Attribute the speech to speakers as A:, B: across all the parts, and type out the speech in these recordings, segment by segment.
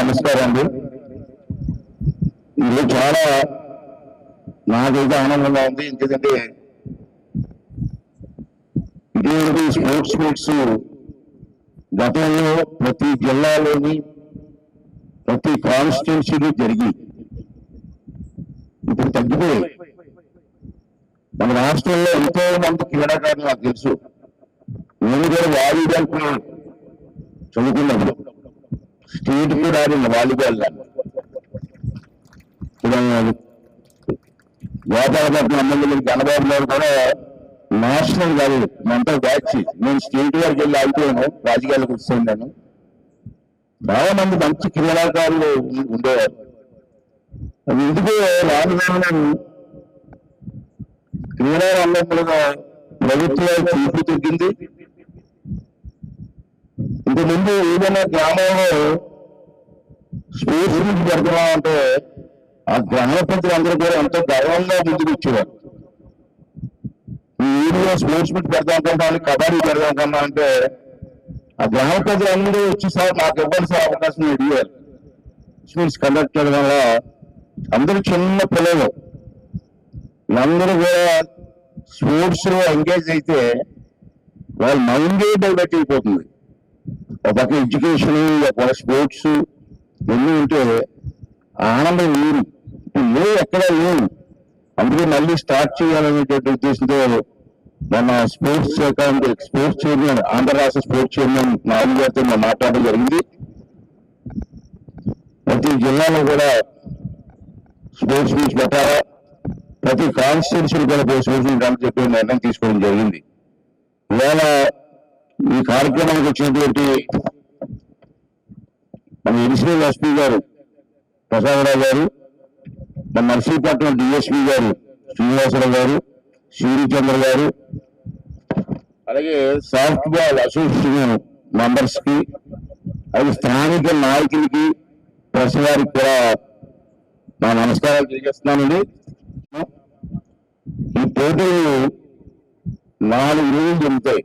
A: నమస్కారం అండి. ఇది చాలా నాకైతే ఆనందంగా ఉంది. ఎందుకంటే ఇటువంటి స్పోర్ట్స్ మీట్స్ గతంలో ప్రతి జిల్లాలోని ప్రతి కాన్స్టిట్యున్సీలో జరిగి ఇప్పుడు తగ్గిపోయి మన రాష్ట్రంలో ఎంతో మంది క్రీడాకారులు నాకు తెలుసు. నేను కూడా వాలీబాల్ చదువుకున్నప్పుడు. స్టేట్ కూడా ఆడింది వాలీబాల్ గోపాలపట్నం ఎమ్మెల్యే గణబాబు గారు కూడా నేషనల్ కాదు మంట బ్యాచ్. నేను స్టేట్ వరకు వెళ్ళి ఆగిపోయాను రాజకీయాలకు వచ్చాను చాలా మంది మంచి క్రీడాకారులు ఉండేవారు. అది ఎందుకు రాను రాను క్రీడా రంగంలో ప్రభుత్వ తగ్గింది ఇంతకుముందు ఏదైనా గ్రామంలో స్పోర్ట్స్ మీట్ పెడుతున్నామంటే ఆ గ్రామ అందరూ కూడా ఎంతో గర్వంగా ముందుకు వచ్చేవారు ఈ స్పోర్ట్స్ మీట్ పెడదాం అనుకుంటాను కబడ్డీ పెడదాం అనుకున్నా అంటే ఆ గ్రామ అందరూ వచ్చి సార్ నాకు ఇవ్వాల్సిన సార్ అవకాశం అడిగారు మీట్స్ కండక్ట్ చేయడం వల్ల అందరూ చిన్న పిల్లలు. అందరూ కూడా స్పోర్ట్స్లో ఎంగేజ్ అయితే వాళ్ళ మైండ్ డెవలప్ అయిపోతుంది. ఒక ఎడ్యుకేషన్ ఒక స్పోర్ట్స్ ఎన్ని ఉంటే ఆనందం వేరు ఇప్పుడు లేవు ఎక్కడ లేవు అందుకే మళ్ళీ స్టార్ట్ చేయాలనేటువంటి ఉద్దేశంతో మన స్పోర్ట్స్ శాఖ స్పోర్ట్స్ చైర్మన్ ఆంధ్ర రాష్ట్ర స్పోర్ట్స్ చైర్మన్ నాలుగు గారితో మాట్లాడడం జరిగింది. ప్రతి జిల్లాలో కూడా స్పోర్ట్స్ మీట్స్ పెట్టాలా? ప్రతి కాన్స్టిట్యూన్సీ కూడా స్పోర్ట్స్ మీట్ అని చెప్పి నిర్ణయం తీసుకోవడం జరిగింది. ఇవాళ ఈ కార్యక్రమానికి వచ్చినటువంటి మన ఎడిషనల్ ఎస్పీ గారు ప్రసాదరావు గారు మన నర్సీపట్నం డిఎస్పీ గారు శ్రీనివాసరావు గారు శ్రీచంద్ర గారు అలాగే సాఫ్ట్ బాల్ అసోసియేషన్ మెంబర్స్కి అలాగే స్థానిక నాయకులకి ప్రెస్ వారికి కూడా నా నమస్కారాలు తెలియజేస్తున్నానండి. ఈ పోటీలు నాలుగు రోజులు జరుగుతాయి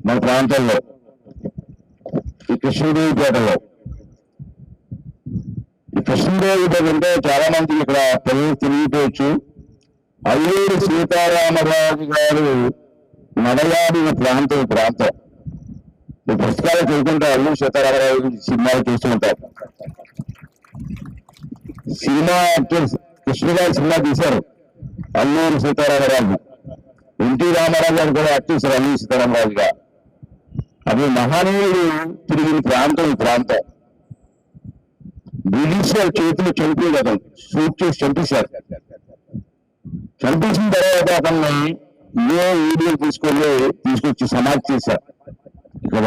A: మన ప్రాంతంలో. ఈ కృష్ణదేవిపేటలో ఈ అంటే చాలా మంది ఇక్కడ పిల్లలు తిరిగిపోవచ్చు. అల్లూరు సీతారామరాజు గారు నడయాడిన ప్రాంతం ఈ ప్రాంతం. ఈ పుస్తకాలు చదువుకుంటే అల్లూరు సీతారామరాజు గురించి సినిమాలు చూస్తూ ఉంటారు. సినిమా యాక్టర్స్ కృష్ణగారు సినిమా తీశారు అల్లూరు సీతారామరాజు. ఎన్టీ రామారావు గారు కూడా యాక్ట్ చేశారు అల్లూరు సీతారామరాజు గారు. అది మహానీయుడు తిరిగిన ప్రాంతం ఈ ప్రాంతం. బ్రిటిష్ చేతులు చంపేది అతను షూట్ చేసి చంపేశారు. చంపేసిన తర్వాత అతన్ని ఏ వీడియో తీసుకొని తీసుకొచ్చి సమాధి చేశారు. ఇక్కడ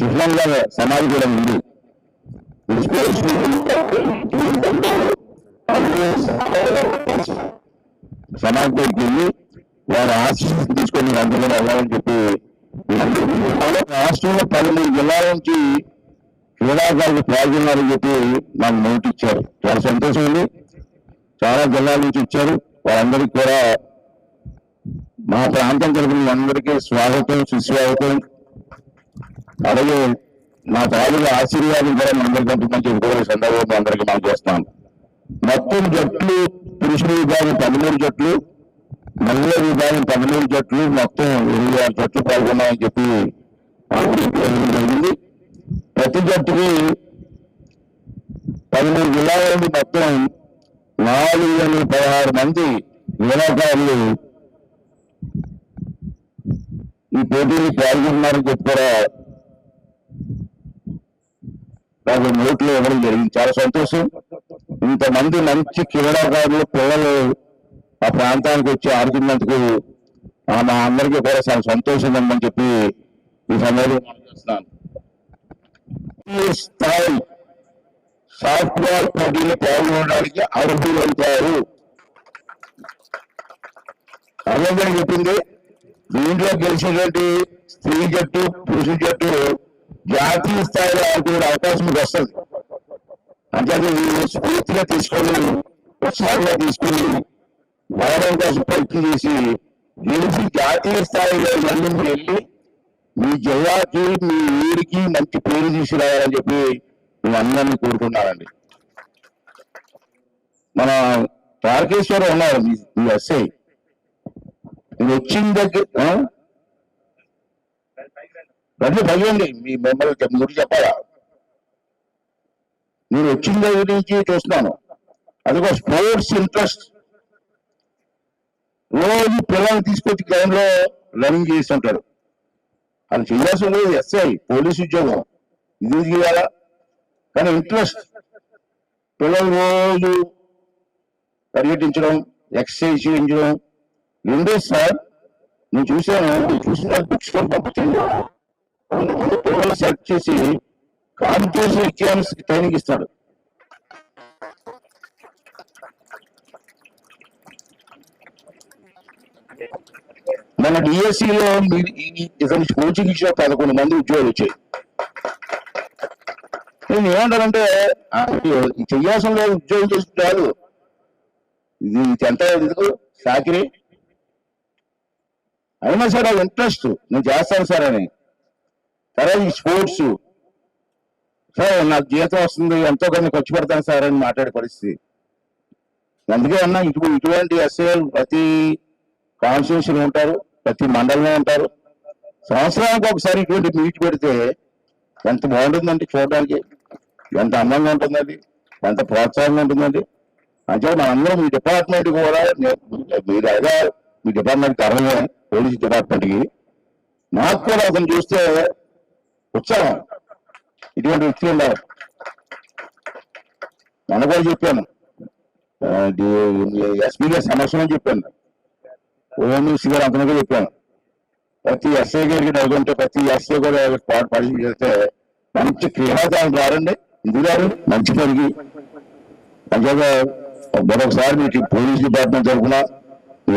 A: చిహ్నంగా సమాధి కూడా ఉంది. సమాధి దగ్గరికి వెళ్ళి వారి ఆశీస్సు తీసుకొని అందులో వెళ్ళాలని చెప్పి రాష్ట్రంలో పదమూడు జిల్లాల నుంచి క్రీడాకారులు పాల్గొన్నారని చెప్పి నాకు నోట్ ఇచ్చారు. చాలా సంతోషం ఉంది చాలా జిల్లాల నుంచి ఇచ్చారు వాళ్ళందరికీ కూడా మా ప్రాంతం తరఫున అందరికీ స్వాగతం సుస్వాగతం. అలాగే మా తాలూకు ఆశీర్వాదం కూడా మనందరికీ పంపించమని చెప్పుకోవాలి సందర్భంలో అందరికీ మనం చేస్తాం మొత్తం జట్లు పురుషుల విభాగం పదమూడు జట్లు మహిళల విభాగం పదమూడు జట్లు మొత్తం ఇరవై ఆరు జట్లు పాల్గొన్నాయని చెప్పి జరిగింది. ప్రతి జట్టుకి పదమూడు జిల్లాల నుండి మొత్తం నాలుగు వందల పదహారు మంది క్రీడాకారులు ఈ పోటీని పాల్గొన్నారని చెప్పి కూడా నాకు నోట్లో ఇవ్వడం జరిగింది. చాలా సంతోషం. ఇంతమంది మంచి క్రీడాకారులు పిల్లలు ఆ ప్రాంతానికి వచ్చి ఆడుతున్నందుకు మా అందరికీ కూడా చాలా సంతోషం ఉందని చెప్పి ఈ సమయంలో చేస్తున్నాను ఈ స్థాయి సాఫ్ట్వేర్ పోటీలు పాల్గొనడానికి అర్హులు అవుతారు? చెప్పింది. దీంట్లో గెలిచినటువంటి స్త్రీ జట్టు పురుష జట్టు జాతీయ స్థాయిలో ఆడుకునే అవకాశం వస్తుంది. అంటే మీరు స్ఫూర్తిగా తీసుకొని ఉత్సాహంగా తీసుకొని వారం కోసం పరీక్ష చేసి గెలిచి జాతీయ స్థాయిలో మళ్ళీ వెళ్ళి మీ జిల్లాకి మీ ఊరికి మంచి పేరు తీసుకురావాలని చెప్పి మీ అందరినీ మన తారకేశ్వరం ఉన్నారు మీ ఎస్ఐ. మీరు వచ్చిన దగ్గర రండి భయండి మీ మిమ్మల్ని గురించి చెప్పాలా? నేను వచ్చిన దగ్గర నుంచి చూస్తున్నాను. అదిగో స్పోర్ట్స్ ఇంట్రెస్ట్. రోజు పిల్లల్ని తీసుకొచ్చి గ్రౌండ్లో రన్నింగ్ చేస్తుంటాడు అది చేయాల్సి ఉండేది ఎస్ఐ పోలీస్ ఉద్యోగం ఇది చేయాలా కానీ ఇంట్రెస్ట్ పిల్లలు రోజు పర్యటించడం ఎక్సర్సైజ్ చేయించడం. రెండో సార్ నేను చూశాను చూసిన బుక్స్ పంపించండి. పిల్లలు సెలెక్ట్ చేసి కాంపిటేషన్ ఎగ్జామ్స్ ట్రైనింగ్ ఇస్తాడు మన డిఎస్సిలో ఇతని కోచింగ్ ఇచ్చిన పదకొండు మంది ఉద్యోగాలు వచ్చాయి. నేను ఏమంటానంటే చెయ్యాల్సిన లేదు ఉద్యోగం చేసి కాదు ఇది ఎంత ఎందుకు? సాకిరి. అయినా సార్ అది ఇంట్రెస్ట్ నేను చేస్తాను సార్ అని. తర్వాత ఈ స్పోర్ట్స్ సార్ నాకు జీతం వస్తుంది ఎంతో కొన్ని ఖర్చు పెడతాను సార్ అని మాట్లాడే పరిస్థితి. అందుకే అన్నా ఇటు ఇటువంటి ఎస్ఏలు ప్రతి కాన్స్టిట్యూషన్ ఉంటారు. ప్రతి మండలంలో ఉంటారు. సంవత్సరానికి ఒకసారి ఇటువంటి మీట్ పెడితే ఎంత బాగుంటుందండి చూడడానికి. ఎంత అందంగా ఉంటుందండి. ఎంత ప్రోత్సాహంగా ఉంటుందండి. అంటే మనందరం మీ డిపార్ట్మెంట్ కూడా మీరు అదే మీ డిపార్ట్మెంట్ తరమే పోలీస్ డిపార్ట్మెంట్కి నాకు కూడా అతను చూస్తే ఉత్సాహం. ఇటువంటి వ్యక్తులు ఉన్నారు. మొన్న కూడా చెప్పాను. ఎస్పీ గారి సమస్య అని చెప్పాను. ఓఎంసీ గారు అతను కూడా చెప్పాను ప్రతి ఎస్ఐ గారికి డబ్బు ఉంటే ప్రతి ఎస్ఐ కూడా పాటు పడి చేస్తే మంచి క్రియాదానం రారండి. ఇందుగారు మంచి పనికి. అంతేగా మరొకసారి మీకు పోలీస్ డిపార్ట్మెంట్ తరఫున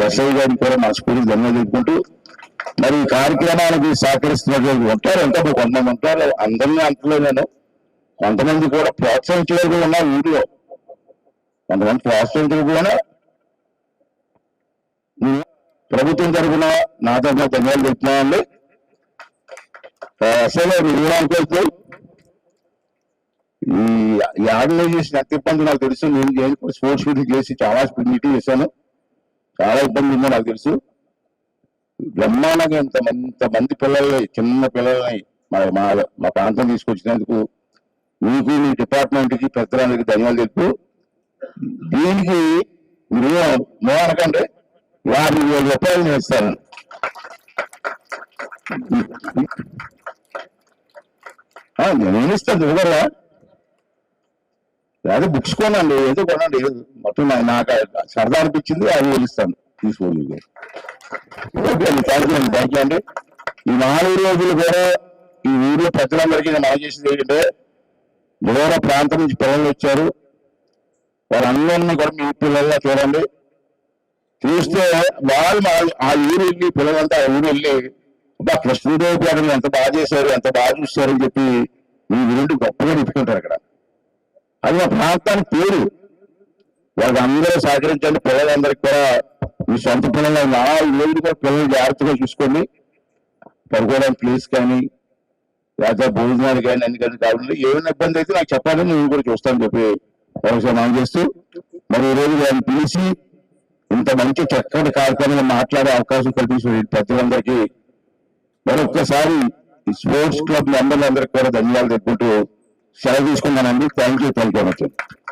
A: ఎస్ఐ గారికి కూడా మనస్ఫూర్తి ధన్యవాదాలు చెప్పుకుంటూ మరి ఈ కార్యక్రమానికి సహకరిస్తున్నటువంటి ఉంటారు ఎంత కొంతమంది ఉంటారు అందరినీ అంతలో నేను కొంతమంది కూడా ప్రోత్సహించే కూడా ఉన్నారు వీడియో కొంతమంది ప్రోత్సహించడం కూడా ప్రభుత్వం తరఫున నా తరఫున ధన్యవాదాలు చెప్తున్నామండి అసలు వివరానికి వెళ్తే ఈ ఈ ఆర్గనైజేషన్ ఎంత ఇబ్బంది నాకు తెలుసు. నేను స్పోర్ట్స్ మీటింగ్ చేసి చాలా మీటింగ్ చేశాను. చాలా ఇబ్బంది ఉందో నాకు తెలుసు. బ్రహ్మాండంగా ఇంత మంది ఇంత మంది పిల్లల్ని చిన్న పిల్లల్ని మా మా మా ప్రాంతం తీసుకొచ్చినందుకు మీకు మీ డిపార్ట్మెంట్కి పెద్దలందరికీ ధన్యవాదాలు తెలుపు దీనికి మీరు నో యాభై వేల రూపాయలు నేను ఇస్తాను నేను ఇస్తాను ఇవ్వరా లేదా బుక్స్ కొనండి ఏదో కొనండి మొత్తం నాకు సరదా అనిపించింది అది వెళ్ళిస్తాను తీసుకోండి ఓకే థ్యాంక్ యూ అండి థ్యాంక్ యూ అండి. ఈ నాలుగు రోజులు కూడా ఈ ఊరిలో ప్రజలందరికీ నేను మనం చేసింది ఏంటంటే దూర ప్రాంతం నుంచి పిల్లలు వచ్చారు. వాళ్ళందరినీ కూడా మీ పిల్లల్లా చూడండి. చూస్తే వాళ్ళు ఆ ఊరు వెళ్ళి పిల్లలంతా ఆ ఊరు వెళ్ళి అబ్బా కృష్ణదేవి పేటలు ఎంత బాగా చేశారు ఎంత బాగా చూస్తారు అని చెప్పి ఈ రెండు గొప్పగా చెప్పుకుంటారు అక్కడ. అది మా ప్రాంతానికి పేరు. వాళ్ళకి అందరూ సహకరించండి. పిల్లలందరికీ కూడా మీ సొంత పిల్లలు నా ఏళ్ళు కూడా పిల్లలు జాగ్రత్తగా చూసుకోండి. పడుకోవడానికి ప్లేస్ కానీ లేదా భోజనాలు కానీ అన్ని కానీ కావాలి ఏమైనా ఇబ్బంది అయితే నాకు చెప్పాలని నేను కూడా చూస్తాను చెప్పి ఒకసారి మనం చేస్తూ మరి ఈ రోజు పిలిచి ఇంత మంచి చక్కటి కార్యక్రమంలో మాట్లాడే అవకాశం కల్పించిన ప్రతి పెద్దలందరికీ మరొక్కసారి స్పోర్ట్స్ క్లబ్ మెంబర్లందరికీ కూడా ధన్యవాదాలు చెప్పుకుంటూ సెలవు తీసుకున్నానండి thank you thank you much